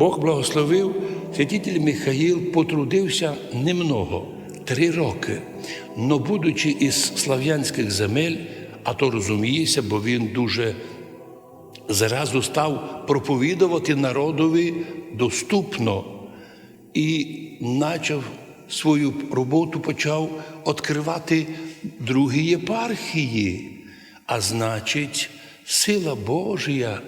Бог благословив, святитель Михаїл потрудився немного, три роки. Но будучи із слав'янських земель, а то розуміється, бо він дуже зразу став проповідувати народові доступно і почав свою роботу почав відкривати другі єпархії. А значить, сила Божія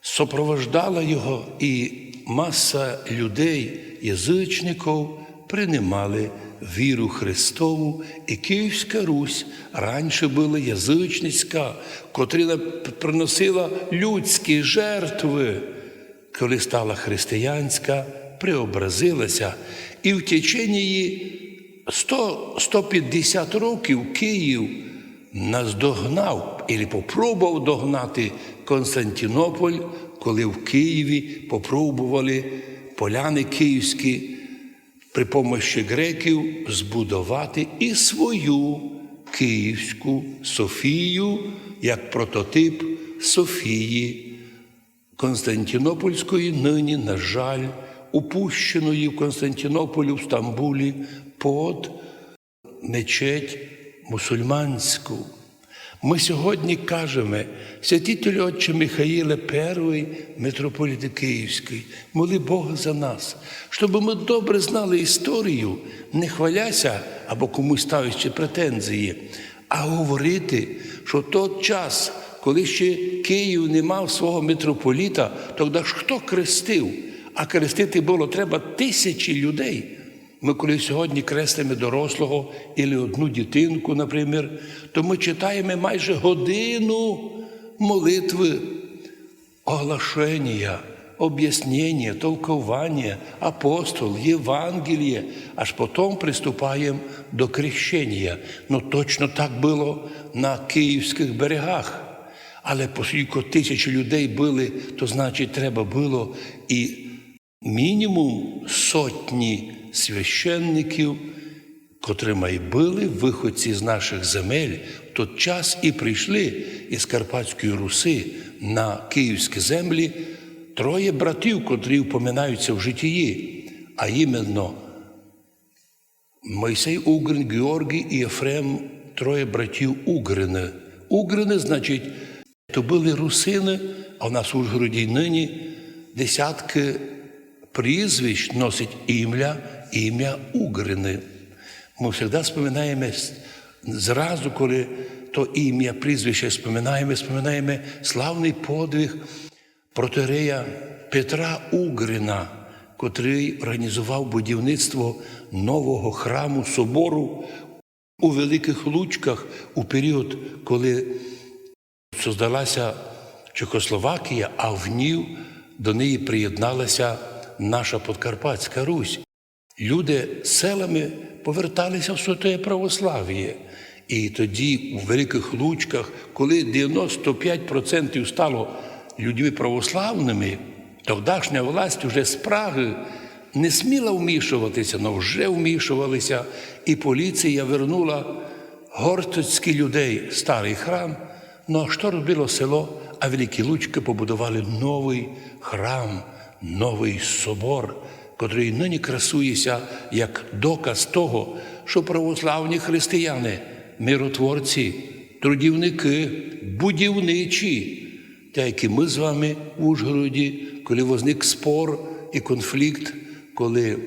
сопровождала його, і маса людей, язичників, приймали віру Христову, і Київська Русь раніше була язичницька, котрі приносила людські жертви. Коли стала християнська, преобразилася, і в течение 100-150 років Київ наздогнав і попробував догнати Константинополь, коли в Києві попробували поляни київські при помощі греків збудувати і свою Київську Софію як прототип Софії Константинопольської нині, на жаль, упущеної в Константинополі в Стамбулі под мечеть мусульманську. Ми сьогодні кажемо, святителю Отче Михаїле, перший митрополит Київський, моли Бога за нас, щоб ми добре знали історію, не хваляся або комусь ставячи претензії, а говорити, що той час, коли ще Київ не мав свого митрополіта, тоді ж хто крестив? А крестити було треба тисячі людей. Ми коли сьогодні креслимо дорослого і одну дитинку, наприклад, то ми читаємо майже годину молитви, оглашення, об'яснення, толковання, апостол, Євангеліє, аж потім приступаємо до крещення. Ну точно так було на київських берегах. Але оскільки тисячі людей були, то значить треба було і мінімум сотні священників, котрими й були виходці з наших земель, в той час і прийшли із Карпатської Руси на київські землі троє братів, котрі впоминаються в житті, а іменно Мойсей Угрин, Георгій і Єфрем, троє братів Угрини. Угрини, значить, то були русини, а в нас у Ужгороді нині десятки прізвищ носить ім'я, ім'я Угрини. Ми завжди споминаємо зразу, коли то ім'я, прізвище споминаємо, споминаємо славний подвиг протирея Петра Угрина, котрий організував будівництво нового храму собору у Великих Лучках у період, коли создалася Чехословакія, а в ній до неї приєдналася наша Подкарпатська Русь. Люди селами поверталися в святое православ'я. І тоді, у Великих Лучках, коли 95% стало людьми православними, тогдашня власть вже з Праги не сміла вмішуватися, але вже вмішувалися, і поліція вернула горцоцькі людей старий храм. Ну а що робило село? А Великі Лучки побудували новий храм, новий собор, котрий нині красується як доказ того, що православні християни, миротворці, трудівники, будівничі, та як і ми з вами в Ужгороді, коли возник спор і конфлікт, коли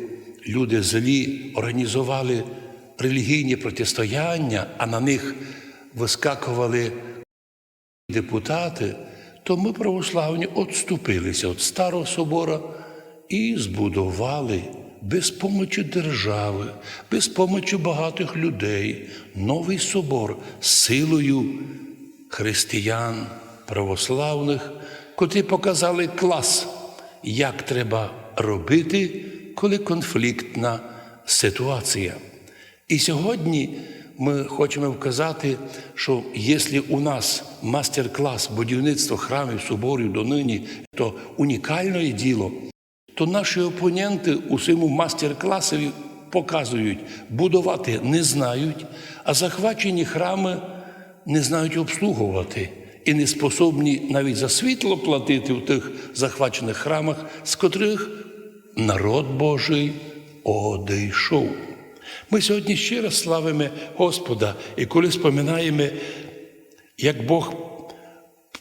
люди злі організували релігійні протистояння, а на них вискакували депутати, то ми православні відступилися від Старого собора і збудували без помочі держави, без помочі багатих людей новий собор силою християн православних, котрі показали клас, як треба робити, коли конфліктна ситуація. І сьогодні ми хочемо вказати, що якщо у нас мастер-клас будівництва храмів, соборів донині, то унікальне діло, то наші опоненти у своєму мастер-класові показують, будувати не знають, а захвачені храми не знають обслуговувати. і не способні навіть за світло платити в тих захвачених храмах, з котрих народ Божий одійшов. Ми сьогодні ще раз славимо Господа, і коли споминаємо, як Бог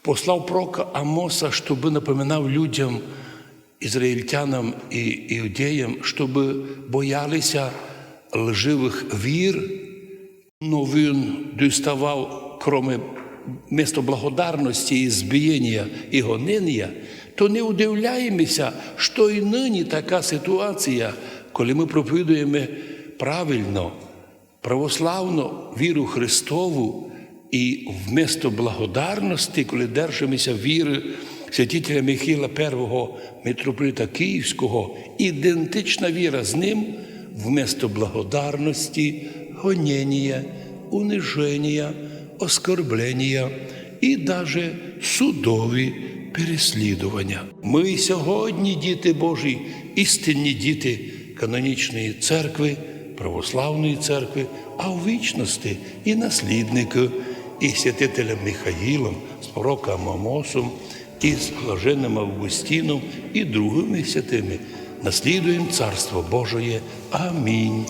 послав пророка Амоса, щоб напоминав людям, ізраїльтянам і іудеям, щоб боялися лживих вір, но він діставав, кроме місто благодарності і збієння і гонення, то не удивляємося, що і нині така ситуація, коли ми проповідуємо правильно, православно віру Христову і вместо благодарності, коли держимося віри святителя Михайла I, митрополита Київського, ідентична віра з ним вместо благодарності, гонення, униження, оскорблення і даже судові переслідування. Ми сьогодні, діти Божі, істинні діти канонічної церкви, православної церкви, а у вічності і наслідники, і святителем Михаїлом, з пророком Амосом, і з блаженним Августіном, і другими святими. Наслідуємо Царство Божоє. Амінь.